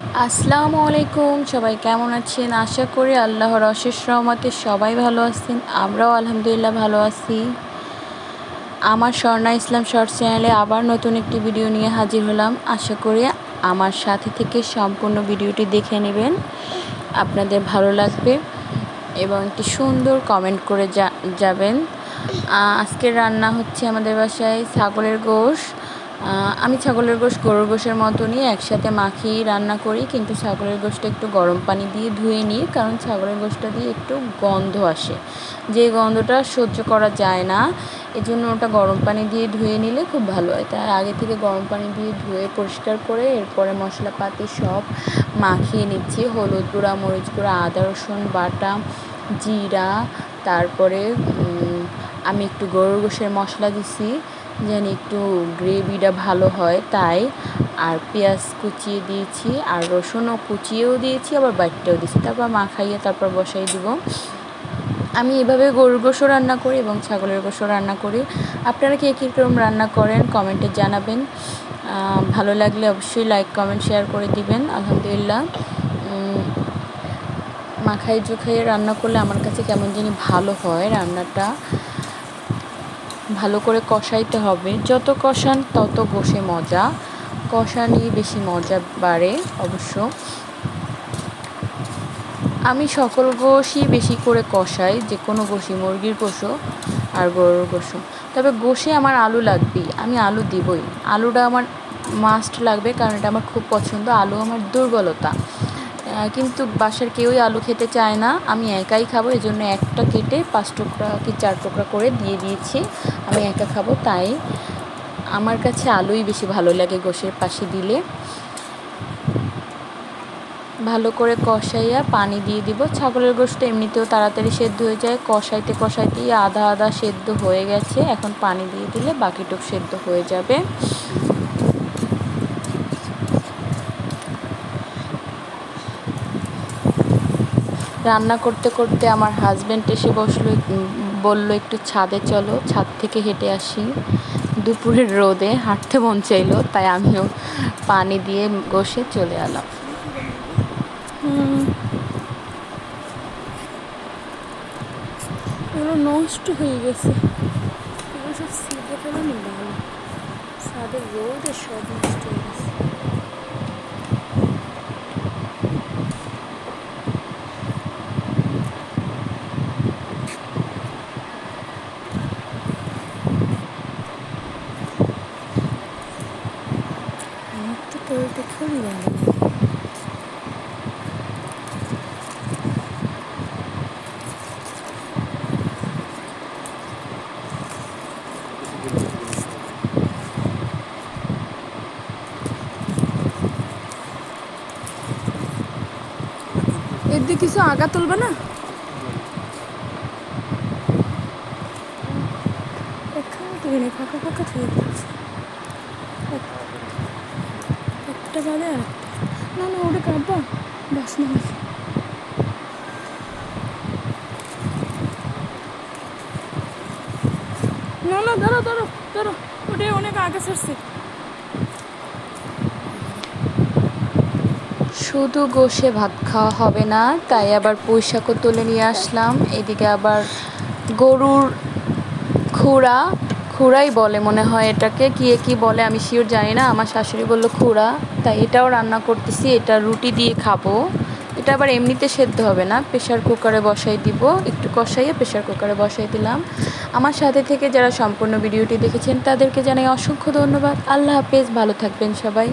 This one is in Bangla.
আসসালামু আলাইকুম, সবাই কেমন আছেন? আশা করি আল্লাহর অশেষ রহমতে সবাই ভালো আছেন, আমরাও আলহামদুলিল্লাহ ভালো আছি। আমার স্বর্ণা ইসলাম শর্ট চ্যানেলে আবার নতুন একটি ভিডিও নিয়ে হাজির হলাম। আশা করি আমার সাথে থেকে সম্পূর্ণ ভিডিওটি দেখে নেবেন, আপনাদের ভালো লাগবে এবং একটি সুন্দর কমেন্ট করে যাবেন। আজকের রান্না হচ্ছে আমাদের বাসায় ছাগলের গোশ। আমি ছাগলের গোশ, গরুর গোশের মতনই একসাথে মাখিয়ে রান্না করি, কিন্তু ছাগলের গোশটা একটু গরম পানি দিয়ে ধুয়ে নিই, কারণ ছাগলের গোশটা দিয়ে একটু গন্ধ আসে। যে গন্ধটা সহ্য করা যায় না, এজন্য ওটা গরম পানি দিয়ে ধুয়ে নিলে খুব ভালো হয়। তাই আগে থেকে গরম পানি দিয়ে ধুয়ে পরিষ্কার করে এরপরে মশলাপাতি সব মাখিয়ে নিচ্ছি। হলুদ গুঁড়া, মরিচ গুঁড়া, আদা, রসুন, বাটা, জিরা, তারপরে আমি একটু গরুর গোশের মশলা দিছি। যেন একটু গ্রেভিটা ভালো হয়, তাই আর পেঁয়াজ কুচিয়ে দিয়েছি, আর রসুনও কুচিয়েও দিয়েছি, আবার বাইটটাও দিয়েছি। তারপর মাখাইয়ে তারপর বসাই দিব। আমি এভাবে গরুর গোশও রান্না করি এবং ছাগলের গোশও রান্না করি। আপনারা কে কীরকম রান্না করেন কমেন্টে জানাবেন। ভালো লাগলে অবশ্যই লাইক, কমেন্ট, শেয়ার করে দিবেন। আলহামদুলিল্লাহ। মাখাই জুখাইয়ে রান্না করলে আমার কাছে কেমন জানি ভালো হয় রান্নাটা। ভালো করে কষাইতে হবে। যত কষান, তত বসে মজা। কষানি বেশি মজা বাড়ে অবশ্য। আমি সকল গোশই বেশি করে কষাই, যে কোনো গোশি মুরগির গোশো আর গরুর গোশো তবে গোশে আমার আলু লাগবেই, আমি আলু দিবই। আলুটা আমার মাস্ট লাগবে, কারণ এটা আমার খুব পছন্দ। আলু আমার দুর্বলতা। কিন্তু বাসার কেউই আলু খেতে চায় না। আমি একাই খাব এই জন্য একটা কেটে পাঁচ টুকরা কি চার টুকরা করে দিয়ে দিয়েছি। আমি একা খাব, তাই আমার কাছে আলুই বেশি ভালো লাগে গোশের পাশে দিলে। ভালো করে কষাইয়া পানি দিয়ে দিব। ছাগলের গোশটা এমনিতেও তাড়াতাড়ি সেদ্ধ হয়ে যায়। কষাইতে কষাইতেই আধা আধা সেদ্ধ হয়ে গেছে। এখন পানি দিয়ে দিলে বাকিটুক সেদ্ধ হয়ে যাবে। রান্না করতে করতে আমার হাজব্যান্ড এসে বসল বলল, একটু ছাদে চলো, ছাদ থেকে হেঁটে আসি। দুপুরের রোদে হাঁটতে মন চাইলো, তাই আমিও পানি দিয়ে বসে চলে এলাম। নষ্ট হয়ে গেছে। সব সিঁড়ে ফেলে নি ভালো। ছাদের রোদে সব নষ্ট হয়ে গেছে আমার তো ভালো লাগে এর দিয়ে কিছু আগা তুলবে না? এখানে তুলে নেই ফাঁকা ফাঁকা থেকে গেছে একটা বাদে না না, ওটা কাটবা বাস না না না, ধরো ধরো ধরো। ওটাই অনেক আগে ছাড়ছে। শুধু গোশে ভাত খাওয়া হবে না, তাই আবার পুঁইশাকও তুলে নিয়ে আসলাম। এদিকে আবার গরুর খুঁড়া খুঁড়াই বলে মনে হয় এটাকে। কি কি বলে আমি শিওর জানি না। আমার শাশুড়ি বলল, খুঁড়া, তাই এটাও রান্না করতেছি, এটা রুটি দিয়ে খাব। এটা আবার এমনিতে সেদ্ধ হবে না। প্রেশার কুকারে বসাই দিব। একটু কষাইয়ে প্রেশার কুকারে বসাই দিলাম। আমার সাথে থেকে যারা সম্পূর্ণ ভিডিওটি দেখেছেন, তাদেরকে জানাই অসংখ্য ধন্যবাদ। আল্লাহ হাফেজ। ভালো থাকবেন সবাই।